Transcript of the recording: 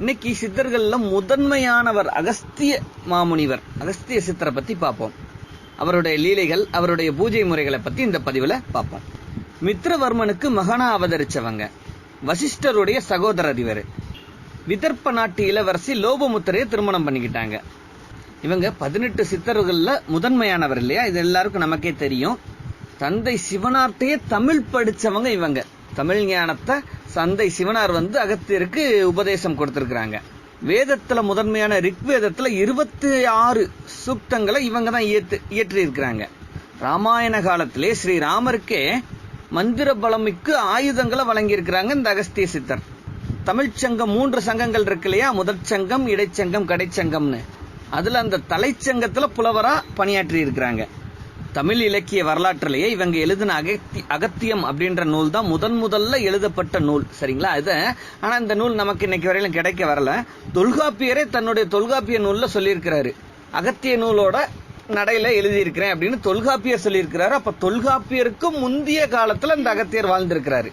இன்னைக்கு சித்தர்கள்ல முதன்மையானவர் அகஸ்திய மாமுனிவர் அகஸ்திய சித்தரை பத்தி பார்ப்போம். அவருடைய லீலைகள் அவருடைய பூஜை முறைகளை பத்தி இந்த பதிவுல பார்ப்போம். மித்ரவர்மனுக்கு மகனா அவதரிச்சவங்க. வசிஷ்டருடைய சகோதரர் இவர். விதர்ப்ப நாட்டு இளவரசி லோபமுத்தரையை திருமணம் பண்ணிக்கிட்டாங்க. இவங்க பதினெட்டு சித்தர்கள்ல முதன்மையானவர் இல்லையா? இது எல்லாருக்கும் நமக்கே தெரியும். தந்தை சிவனார்த்தையே தமிழ் படிச்சவங்க இவங்க. தமிழ் ஞானத்தை சந்தை சிவனார் வந்து அகத்தியருக்கு உபதேசம் கொடுத்துருக்குறாங்க. வேதத்தில் முதன்மையான ரிக்வேதத்தில் இருபத்தி ஆறு சூக்தங்களை இவங்க தான் இயற்று இயற்றியிருக்கிறாங்க. ராமாயண காலத்திலே ஸ்ரீராமருக்கே மந்திர பலமிக்கு ஆயுதங்களை வழங்கியிருக்கிறாங்க இந்த அகஸ்திய சித்தர். தமிழ்ச்சங்கம் மூன்று சங்கங்கள் இருக்கு இல்லையா? முதற் சங்கம் இடைச்சங்கம் கடைச்சங்கம்னு அதில் அந்த தலைச்சங்கத்தில் புலவராக பணியாற்றி இருக்கிறாங்க தமிழ் இலக்கிய வரலாற்றிலேயே இவங்க எழுதின அகத்தி அகத்தியம் அப்படின்ற நூல் தான் முதன் முதல்ல எழுதப்பட்ட நூல். சரிங்களா? இது. ஆனா இந்த நூல் நமக்கு இன்னைக்கு வரையிலும் கிடைக்க வரல. தொல்காப்பியரே தன்னுடைய தொல்காப்பிய நூல்ல சொல்லியிருக்கிறாரு. அகத்திய நூலோட நடையில எழுதியிருக்கிறேன் அப்படின்னு தொல்காப்பியர் சொல்லியிருக்கிறாரு. அப்ப தொல்காப்பியருக்கும் முந்தைய காலத்துல இந்த அகத்தியர் வாழ்ந்திருக்கிறாரு.